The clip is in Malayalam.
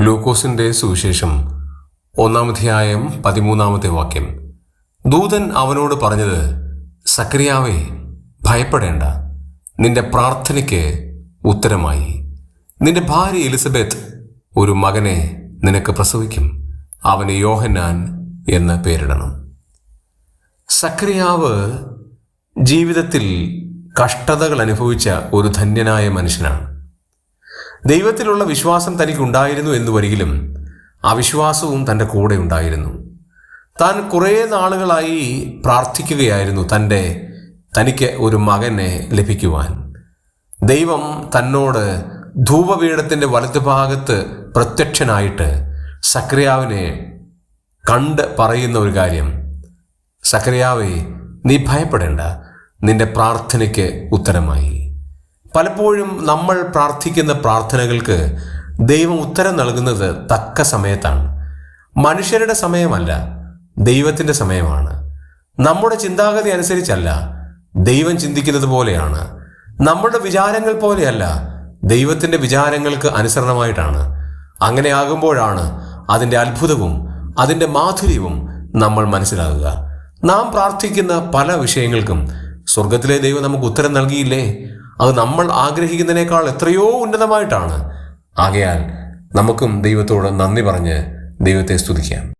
ലൂക്കോസിന്റെ സുവിശേഷം ഒന്നാമധ്യായം പതിമൂന്നാമത്തെ വാക്യം. ദൂതൻ അവനോട് പറഞ്ഞത് സക്രിയാവേ ഭയപ്പെടേണ്ട. നിന്റെ പ്രാർത്ഥനയ്ക്ക് ഉത്തരമായി. നിന്റെ ഭാര്യ എലിസബത്ത് ഒരു മകനെ നിനക്ക് പ്രസവിക്കും. അവന് യോഹന്നാൻ എന്ന് പേരിടണം. സക്രിയാവ് ജീവിതത്തിൽ കഷ്ടതകൾ അനുഭവിച്ച ഒരു ധന്യനായ മനുഷ്യനാണ്. ദൈവത്തിലുള്ള വിശ്വാസം തനിക്കുണ്ടായിരുന്നു എന്ന് വരികിലും അവിശ്വാസവും തന്റെ കൂടെ ഉണ്ടായിരുന്നു. താൻ കുറേ നാളുകളായി പ്രാർത്ഥിക്കുകയായിരുന്നു തന്റെ തനിക്ക് ഒരു മകനെ ലഭിക്കുവാൻ. ദൈവം തന്നോട് ധൂപപീഠത്തിന്റെ വലതുഭാഗത്ത് പ്രത്യക്ഷനായിട്ട് സക്രിയാവിനെ കണ്ട് പറയുന്ന ഒരു കാര്യം. സക്രിയാവേ നീ ഭയപ്പെടേണ്ട. നിന്റെ പ്രാർത്ഥനയ്ക്ക് ഉത്തരമായി. പലപ്പോഴും നമ്മൾ പ്രാർത്ഥിക്കുന്ന പ്രാർത്ഥനകൾക്ക് ദൈവം ഉത്തരം നൽകുന്നത് തക്ക സമയത്താണ്. മനുഷ്യരുടെ സമയമല്ല ദൈവത്തിന്റെ സമയമാണ്. നമ്മുടെ ചിന്താഗതി അനുസരിച്ചല്ല ദൈവം ചിന്തിക്കുന്നത് പോലെയാണ്. നമ്മുടെ വിചാരങ്ങൾ പോലെയല്ല ദൈവത്തിന്റെ വിചാരങ്ങൾക്ക് അനുസരണമായിട്ടാണ്. അങ്ങനെ ആകുമ്പോഴാണ് അതിന്റെ അത്ഭുതവും അതിന്റെ മാധുര്യവും നമ്മൾ മനസ്സിലാകുക. നാം പ്രാർത്ഥിക്കുന്ന പല വിഷയങ്ങൾക്കും സ്വർഗത്തിലെ ദൈവം നമുക്ക് ഉത്തരം നൽകിയില്ലേ? അത് നമ്മൾ ആഗ്രഹിക്കുന്നതിനേക്കാൾ എത്രയോ ഉന്നതമായിട്ടാണ്. ആകയാൽ നമുക്കും ദൈവത്തോട് നന്ദി പറഞ്ഞ് ദൈവത്തെ സ്തുതിക്കാം.